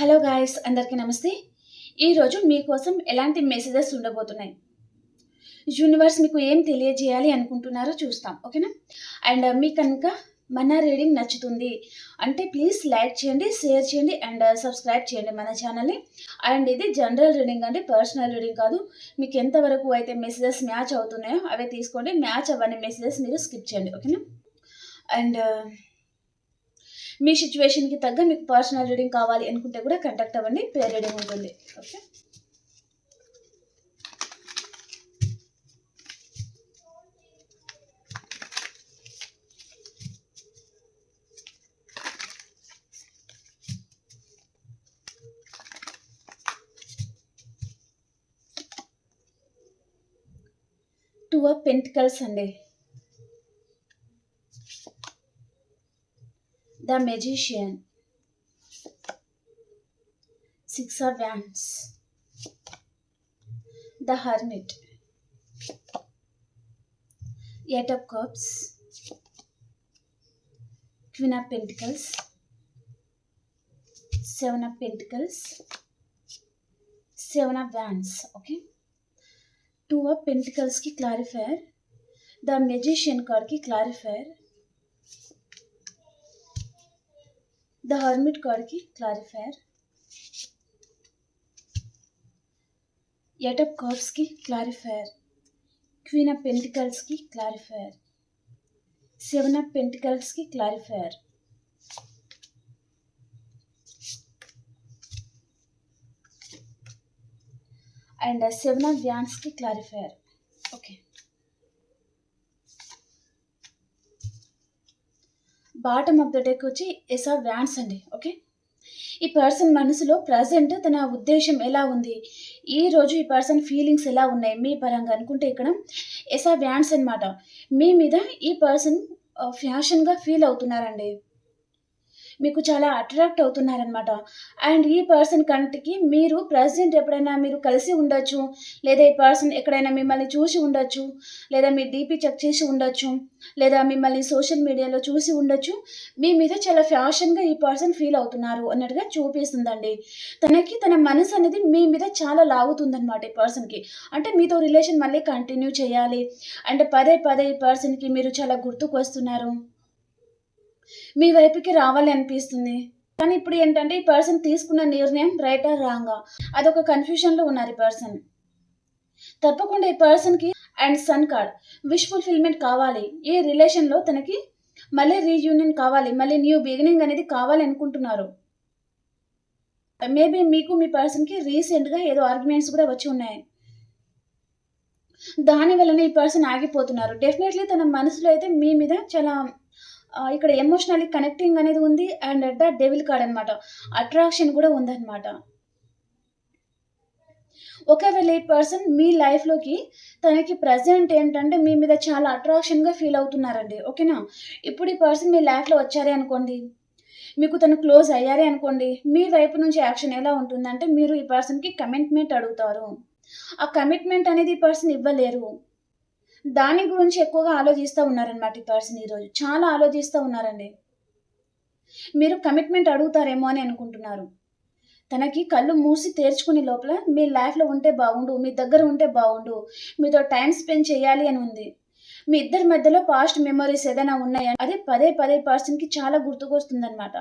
Hello guys అందరికీ నమస్తే. ఈరోజు మీకోసం ఎలాంటి మెసేజెస్ ఉండబోతున్నాయి? యూనివర్స్ మీకు ఏం తెలియజేయాలి అనుకుంటున్నారో చూస్తాం ఓకేనా? అండ్ uh, మీకు కనుక మన రీడింగ్ నచ్చుతుంది అంటే ప్లీజ్ లైక్ చేయండి షేర్ చేయండి అండ్ సబ్స్క్రైబ్ uh, చేయండి మన ఛానల్ని అండ్ ఇది జనరల్ రీడింగ్ అంటే పర్సనల్ రీడింగ్ కాదు. మీకు ఎంతవరకు అయితే మెసేజెస్ మ్యాచ్ అవుతున్నాయో అవే తీసుకోండి. మ్యాచ్ అవ్వని మెసేజెస్ మీరు స్కిప్ చేయండి ఓకేనా? అండ్ మీ సిచ్యువేషన్కి తగ్గ మీకు పర్సనల్ రీడింగ్ కావాలి అనుకుంటే కూడా కంటాక్ట్ అవ్వండి పేర్ రీడింగ్ ఉంటుంది. ఓకే టూ ఆఫ్ పెంటికల్స్ అండి the magician six of wands the hermit eight of cups queen of pentacles seven of pentacles seven of wands okay two of పెంటికల్స్కి clarifier the hermit कर की क्लारीफायर eight of cups की क्लारीफायर queen of pentacles की क्लारीफायर seven of pentacles की clarifier and seven of wands की clarifier bottom of the deck వచ్చి ace of wands అండి okay ఈ person మనసులో ప్రజెంట్ తన ఉద్దేశం ఎలా ఉంది? ఈ రోజు ఈ పర్సన్ ఫీలింగ్స్ ఎలా ఉన్నాయి? మీ పరంగా అనుకుంటే ఇక్కడ ఎస్ ఆ వ్యాన్స్ అనమాట మీ మీద ఈ పర్సన్ ఫ్యాషన్గా ఫీల్ అవుతున్నారండి. మీకు చాలా అట్రాక్ట్ అవుతున్నారనమాట అండ్ ఈ పర్సన్ కంటికి మీరు ప్రజెంట్ ఎప్పుడైనా మీరు కలిసి ఉండొచ్చు లేదా ఈ పర్సన్ ఎక్కడైనా మిమ్మల్ని చూసి ఉండొచ్చు లేదా మీ డీపీ చెక్ చేసి ఉండొచ్చు లేదా మిమ్మల్ని సోషల్ మీడియాలో చూసి ఉండొచ్చు మీ మీద చాలా ఫ్యాషన్గా ఈ పర్సన్ ఫీల్ అవుతున్నారు అన్నట్టుగా చూపిస్తుందండి. తనకి తన మనసు అనేది మీ మీద చాలా లాగుతుందనమాట ఈ పర్సన్కి అంటే మీతో రిలేషన్ మళ్ళీ కంటిన్యూ చేయాలి. అంటే పదే పదే ఈ పర్సన్కి మీరు చాలా గుర్తుకు వస్తున్నారు మీ వైపుకి రావాలి అనిపిస్తుంది. కానీ ఇప్పుడు ఏంటంటే ఈ పర్సన్ తీసుకున్న నిర్ణయం రైటా రాంగా అదొక కన్ఫ్యూషన్లో ఉన్నారు ఈ పర్సన్ తప్పకుండా ఈ పర్సన్కి and sun card wish fulfilment కావాలి. ఈ రిలేషన్లో తనకి మళ్ళీ రీయూనియన్ కావాలి. మళ్ళీ న్యూ బిగినింగ్ అనేది కావాలి అనుకుంటున్నారు. మేబీ మీకు మీ పర్సన్కి రీసెంట్గా ఏదో ఆర్గ్యుమెంట్స్ కూడా వచ్చి ఉన్నాయి. దాని వలన ఈ పర్సన్ ఆగిపోతున్నారు. డెఫినెట్లీ తన మనసులో అయితే మీ మీద చాలా ఇక్కడ ఎమోషనల్లీ కనెక్టింగ్ అనేది ఉంది and at the devil card అనమాట అట్రాక్షన్ కూడా ఉందన్నమాట. ఒకవేళ ఈ పర్సన్ మీ లైఫ్లోకి తనకి ప్రజెంట్ ఏంటంటే మీ మీద చాలా అట్రాక్షన్గా ఫీల్ అవుతున్నారండి. ఓకేనా ఇప్పుడు ఈ పర్సన్ మీ లైఫ్లో వచ్చారే అనుకోండి మీకు తను క్లోజ్ అయ్యారే అనుకోండి మీ వైపు నుంచి యాక్షన్ ఎలా ఉంటుందంటే మీరు ఈ పర్సన్కి కమిట్మెంట్ అడుగుతారు. ఆ కమిట్మెంట్ అనేది ఈ పర్సన్ ఇవ్వలేరు. దాని గురించి ఎక్కువగా ఆలోచిస్తూ ఉన్నారనమాట ఈ పర్సన్ ఈరోజు. చాలా ఆలోచిస్తూ ఉన్నారండి. మీరు కమిట్మెంట్ అడుగుతారేమో అని అనుకుంటున్నారు. తనకి కళ్ళు మూసి తెరుచుకునే లోపల మీ లైఫ్లో ఉంటే బాగుండు మీ దగ్గర ఉంటే బాగుండు మీతో టైం స్పెండ్ చేయాలి అని ఉంది. మీ ఇద్దరి మధ్యలో పాస్ట్ మెమరీస్ ఏదైనా ఉన్నాయా? అదే పదే పదే పర్సన్కి చాలా గుర్తుకొస్తుందనమాట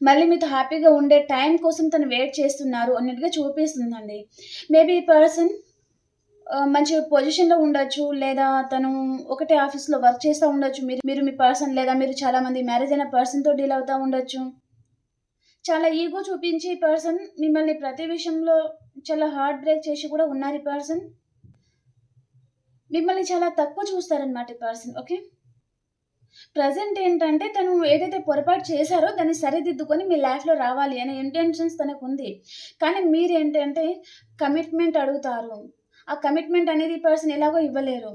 మళ్ళీ మీతో హ్యాపీగా ఉండే టైం కోసం తను వెయిట్ చేస్తున్నారు అన్నట్టుగా చూపిస్తుందండి. మేబీ ఈ పర్సన్ మంచి పొజిషన్లో ఉండొచ్చు లేదా తను ఒకటే ఆఫీస్లో వర్క్ చేస్తూ ఉండొచ్చు. మీరు మీరు మీ పర్సన్ లేదా మీరు చాలామంది మ్యారేజ్ అయిన పర్సన్తో డీల్ అవుతూ ఉండొచ్చు. చాలా ఈగో చూపించి పర్సన్ మిమ్మల్ని ప్రతి విషయంలో చాలా హార్ట్ బ్రేక్ చేసి కూడా ఉన్నారు ఈ పర్సన్ మిమ్మల్ని చాలా తక్కువ చూస్తారనమాట ఈ పర్సన్ ఓకే ప్రజెంట్ ఏంటంటే తను ఏదైతే పొరపాటు చేశారో దాన్ని సరిదిద్దుకొని మీ లైఫ్లో రావాలి అనే ఇంటెన్షన్స్ తనకు ఉంది కానీ మీరు ఏంటంటే కమిట్మెంట్ అడుగుతారు. ఆ కమిట్మెంట్ అనేది ఈ పర్సన్ ఎలాగో ఇవ్వలేరు.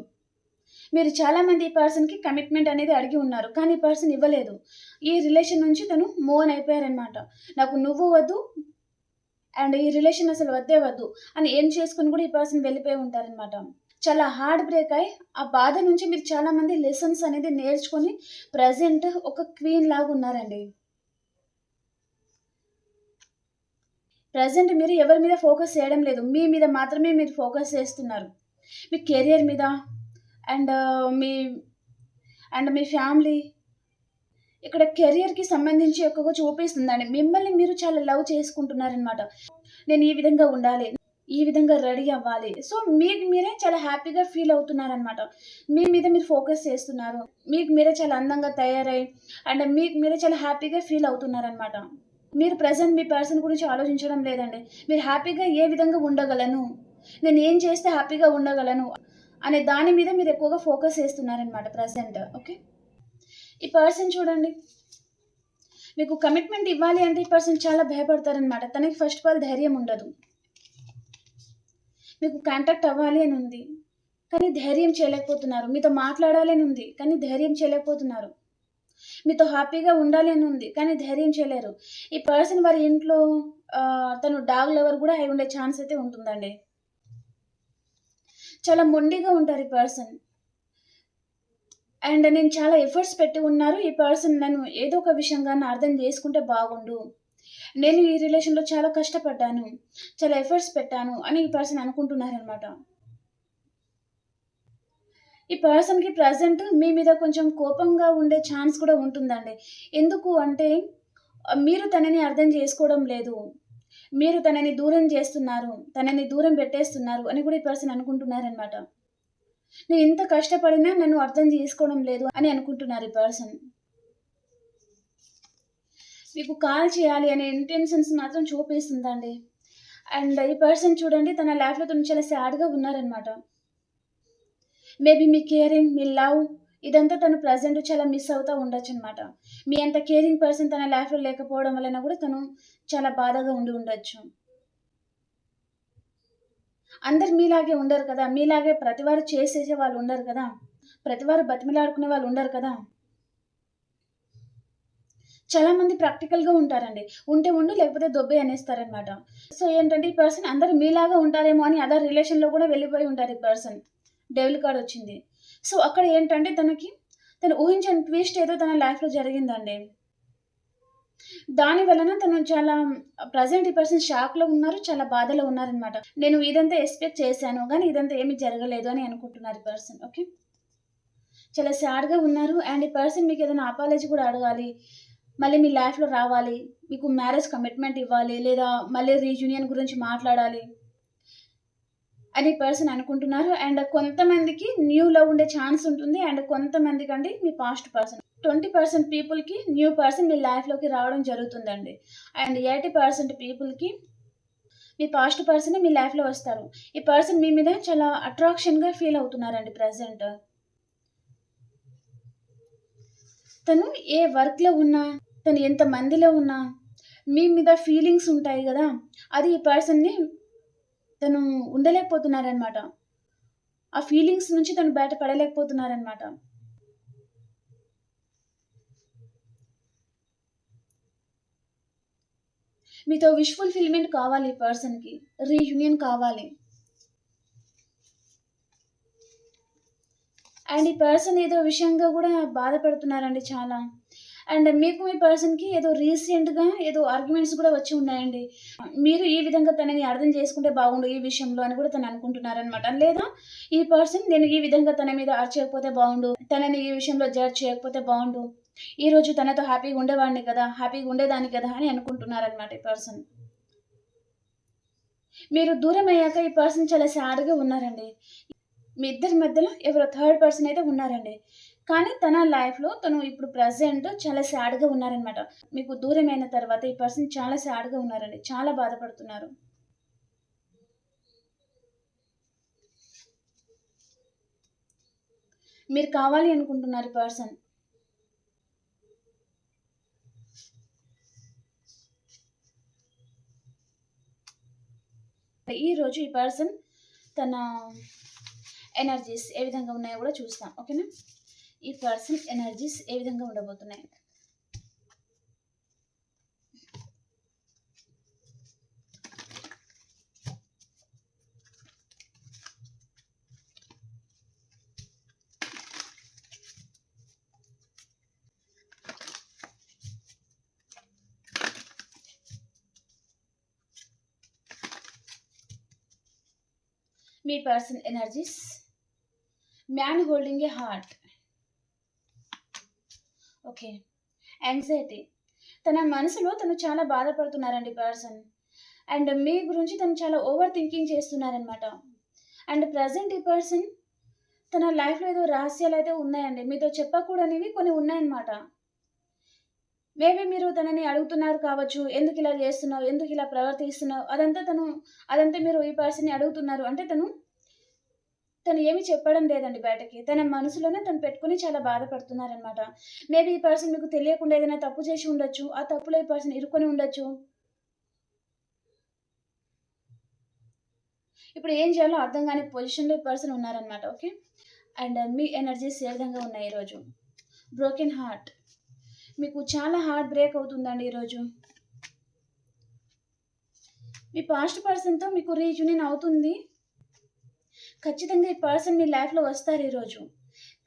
మీరు చాలామంది ఈ పర్సన్కి కమిట్మెంట్ అనేది అడిగి ఉన్నారు కానీ ఈ పర్సన్ ఇవ్వలేదు. ఈ రిలేషన్ నుంచి తను మూవ్ అని అయిపోయారనమాట నాకు నువ్వు వద్దు అండ్ ఈ రిలేషన్ అసలు వద్దే వద్దు అని ఏం చేసుకుని కూడా ఈ పర్సన్ వెళ్ళిపోయి ఉంటారనమాట చాలా హార్డ్ బ్రేక్ అయి ఆ బాధ నుంచి మీరు చాలామంది లెసన్స్ అనేది నేర్చుకొని ప్రజెంట్ ఒక క్వీన్ లాగా ఉన్నారండి. ప్రజెంట్ మీరు ఎవరి మీద ఫోకస్ చేయడం లేదు. మీ మీద మాత్రమే మీరు ఫోకస్ చేస్తున్నారు. మీ కెరియర్ మీద అండ్ మీ అండ్ మీ ఫ్యామిలీ. ఇక్కడ కెరియర్కి సంబంధించి ఎక్కువగా చూపిస్తుందండి. మిమ్మల్ని మీరు చాలా లవ్ చేసుకుంటున్నారనమాట నేను ఈ విధంగా ఉండాలి. ఈ విధంగా రెడీ అవ్వాలి. సో మీకు మీరే చాలా హ్యాపీగా ఫీల్ అవుతున్నారనమాట మీ మీద మీరు ఫోకస్ చేస్తున్నారు. మీకు మీరే చాలా అందంగా తయారై అండ్ మీకు మీరే చాలా హ్యాపీగా ఫీల్ అవుతున్నారనమాట మీరు ప్రజెంట్ మీ పర్సన్ గురించి ఆలోచించడం లేదండి. మీరు హ్యాపీగా ఏ విధంగా ఉండగలను? నేను ఏం చేస్తే హ్యాపీగా ఉండగలను? అనే దాని మీద మీరు ఎక్కువగా ఫోకస్ చేస్తున్నారనమాట ప్రజెంట్ ఓకే ఈ పర్సన్ చూడండి. మీకు కమిట్మెంట్ ఇవ్వాలి అంటే ఈ పర్సన్ చాలా భయపడతారనమాట తనకి ఫస్ట్ ఆఫ్ ఆల్ ధైర్యం ఉండదు. మీకు కాంటాక్ట్ అవ్వాలి అని ఉంది. కానీ ధైర్యం చేయలేకపోతున్నారు. మీతో మాట్లాడాలి అని ఉంది. కానీ ధైర్యం చేయలేకపోతున్నారు. మీతో హ్యాపీగా ఉండాలి అని ఉంది కానీ ధైర్యం చేయలేరు. ఈ పర్సన్ వారి ఇంట్లో తను డాగ్ లవర్ కూడా అయి ఉండే ఛాన్స్ అయితే ఉంటుందండి. చాలా మొండిగా ఉంటారు ఈ పర్సన్. అండ్ నేను చాలా ఎఫర్ట్స్ పెట్టి ఉన్నారు ఈ పర్సన్ నన్ను ఏదో ఒక విషయంగా అర్థం చేసుకుంటే బాగుండు. నేను ఈ రిలేషన్లో చాలా కష్టపడ్డాను చాలా ఎఫర్ట్స్ పెట్టాను అని ఈ పర్సన్ అనుకుంటున్నారనమాట ఈ పర్సన్కి ప్రజెంట్ మీ మీద కొంచెం కోపంగా ఉండే ఛాన్స్ కూడా ఉంటుందండి. ఎందుకు అంటే మీరు తనని అర్థం చేసుకోవడం లేదు. మీరు తనని దూరం చేస్తున్నారు తనని దూరం పెట్టేస్తున్నారు అని కూడా ఈ పర్సన్ అనుకుంటున్నారనమాట నేను ఇంత కష్టపడినా నన్ను అర్థం చేసుకోవడం లేదు అని అనుకుంటున్నారు ఈ పర్సన్ మీకు కాల్ చేయాలి అనే ఇంటెన్షన్స్ మాత్రం చూపిస్తుందండి. అండ్ ఈ పర్సన్ చూడండి తన లైఫ్లో తను చాలా సాడ్గా ఉన్నారనమాట మేబీ మీ కేరింగ్ మీ లవ్ ఇదంతా తను ప్రజెంట్ చాలా మిస్ అవుతూ ఉండొచ్చు అనమాట మీ అంత కేరింగ్ పర్సన్ తన లైఫ్లో లేకపోవడం వలన కూడా తను చాలా బాధగా ఉండి ఉండొచ్చు. అందరు మీలాగే ఉండరు కదా. మీలాగే ప్రతివారు చేసేసే వాళ్ళు ఉండరు కదా. ప్రతివారు బతిమిలాడుకునే వాళ్ళు ఉండరు కదా. చాలా మంది ప్రాక్టికల్గా ఉంటారండి. ఉంటే ఉండు లేకపోతే దొబ్బే అనేస్తారనమాట. సో ఏంటంటే ఈ పర్సన్ అందరు మీలాగా ఉంటారేమో అని అదర్ రిలేషన్లో కూడా వెళ్ళిపోయి ఉంటారు ఈ పర్సన్. డెవిల్ కార్డ్ వచ్చింది. సో అక్కడ ఏంటంటే తనకి తను ఊహించని ట్విస్ట్ ఏదో తన లైఫ్లో జరిగిందండి. దాని వలన తను చాలా ప్రజెంట్ ఈ పర్సన్ షాక్లో ఉన్నారు చాలా బాధలో ఉన్నారనమాట నేను ఇదంతా ఎక్స్పెక్ట్ చేశాను కానీ ఇదంతా ఏమీ జరగలేదు అని అనుకుంటున్నారు ఈ పర్సన్ ఓకే చాలా సాడ్గా ఉన్నారు. అండ్ ఈ పర్సన్ మీకు ఏదైనా అపాలజీ కూడా అడగాలి. మళ్ళీ మీ లైఫ్లో రావాలి. మీకు మ్యారేజ్ కమిట్మెంట్ ఇవ్వాలి లేదా మళ్ళీ రీయూనియన్ గురించి మాట్లాడాలి. అని పర్సన్ అనుకుంటున్నారు. అండ్ కొంతమందికి న్యూ లవ్ ఉండే ఛాన్స్ ఉంటుంది. అండ్ కొంతమందికి అండి మీ పాస్ట్ పర్సన్ ట్వంటీ పర్సెంట్ పీపుల్కి న్యూ పర్సన్ మీ లైఫ్లోకి రావడం జరుగుతుందండి. అండ్ ఎయిటీ పర్సెంట్ పీపుల్కి మీ పాస్ట్ పర్సన్ మీ లైఫ్లో వస్తారు. ఈ పర్సన్ మీ మీద చాలా అట్రాక్షన్గా ఫీల్ అవుతున్నారండి ప్రజెంట్ తను ఏ వర్క్లో ఉన్నా తను ఎంత మందిలో ఉన్నా మీ మీద ఫీలింగ్స్ ఉంటాయి కదా అది ఈ పర్సన్ని తను ఉండలేకపోతున్నారనమాట ఆ ఫీలింగ్స్ నుంచి తను బయట పడలేకపోతున్నారనమాట మీతో విష్ ఫుల్ఫిల్మెంట్ కావాలి ఈ పర్సన్కి రీయూనియన్ కావాలి. అండ్ ఈ పర్సన్ ఏదో విషయంగా కూడా బాధపడుతున్నారండి చాలా. అండ్ మీకు మీ పర్సన్కి ఏదో రీసెంట్గా ఏదో ఆర్గ్యుమెంట్స్ కూడా వచ్చి ఉన్నాయండి. మీరు ఈ విధంగా తనని అర్థం చేసుకుంటే బాగుండు ఈ విషయంలో అని కూడా తను అనుకుంటున్నారనమాట లేదా ఈ పర్సన్ నేను ఈ విధంగా తన మీద అరచేయకపోతే బాగుండు తనని ఈ విషయంలో జడ్జ్ చేయకపోతే బాగుండు ఈ రోజు తనతో హ్యాపీగా ఉండేవాడిని కదా హ్యాపీగా ఉండేదాన్ని కదా అని అనుకుంటున్నారనమాట ఈ పర్సన్. మీరు దూరం అయ్యాక ఈ పర్సన్ చాలా సాడ్గా ఉన్నారండి. మీ ఇద్దరి మధ్యలో ఎవరో థర్డ్ పర్సన్ అయితే ఉన్నారండి. కానీ తన లైఫ్లో తను ఇప్పుడు ప్రజెంట్ చాలా సాడ్గా ఉన్నారనమాట మీకు దూరమైన తర్వాత ఈ పర్సన్ చాలా సాడ్గా ఉన్నారండి చాలా బాధపడుతున్నారు. మీరు కావాలి అనుకుంటున్నారు ఈ పర్సన్ ఈ రోజు ఈ పర్సన్ తన ఎనర్జీస్ ఏ విధంగా ఉన్నాయో కూడా చూస్తాం. ఓకేనా पर्सन एनर्जी ये विधा उड़बो person energy man holding a heart okay. Anxiety తన మనసులో తను చాలా బాధపడుతున్నారండి పర్సన్. అండ్ మీ గురించి తను చాలా ఓవర్ థింకింగ్ చేస్తున్నారనమాట అండ్ ప్రజెంట్ ఈ పర్సన్ తన లైఫ్లో ఏదో రహస్యాలు అయితే ఉన్నాయండి. మీతో చెప్పకూడనివి కొన్ని ఉన్నాయన్నమాట. మేబీ మీరు తనని అడుగుతున్నారు కావచ్చు ఎందుకు ఇలా చేస్తున్నావు ఎందుకు ఇలా ప్రవర్తిస్తున్నావు అదంతా తను అదంతా మీరు ఈ పర్సన్ని అడుగుతున్నారు. అంటే తను తను ఏమి చెప్పడం లేదండి బయటకి. తన మనసులోనే తను పెట్టుకుని చాలా బాధపడుతున్నారనమాట మేబీ ఈ పర్సన్ మీకు తెలియకుండా ఏదైనా తప్పు చేసి ఉండొచ్చు ఆ తప్పులో ఈ పర్సన్ ఇరుకొని ఉండొచ్చు. ఇప్పుడు ఏం చేయాలో అర్థం కాని పొజిషన్లో ఈ పర్సన్ ఉన్నారనమాట ఓకే అండ్ మీ ఎనర్జీస్ ఏ విధంగా ఉన్నాయి ఈరోజు? బ్రోకెన్ హార్ట్ మీకు చాలా హార్ట్ బ్రేక్ అవుతుందండి ఈరోజు. మీ పాస్ట్ పర్సన్తో మీకు రీయూనియన్ అవుతుంది. ఖచ్చితంగా ఈ పర్సన్ మీ లైఫ్లో వస్తారు ఈరోజు.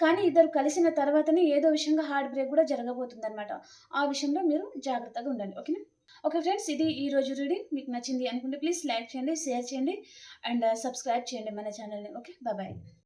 కానీ ఇద్దరు కలిసిన తర్వాతనే ఏదో విషయంగా హార్ట్ బ్రేక్ కూడా జరగబోతుంది అనమాట ఆ విషయంలో మీరు జాగ్రత్తగా ఉండండి. ఓకేనా? ఓకే ఫ్రెండ్స్ ఇది ఈ రోజు రీడింగ్. మీకు నచ్చింది అనుకుంటే ప్లీజ్ లైక్ చేయండి షేర్ చేయండి అండ్ సబ్స్క్రైబ్ చేయండి మన ఛానల్ని. ఓకే? బాయ్.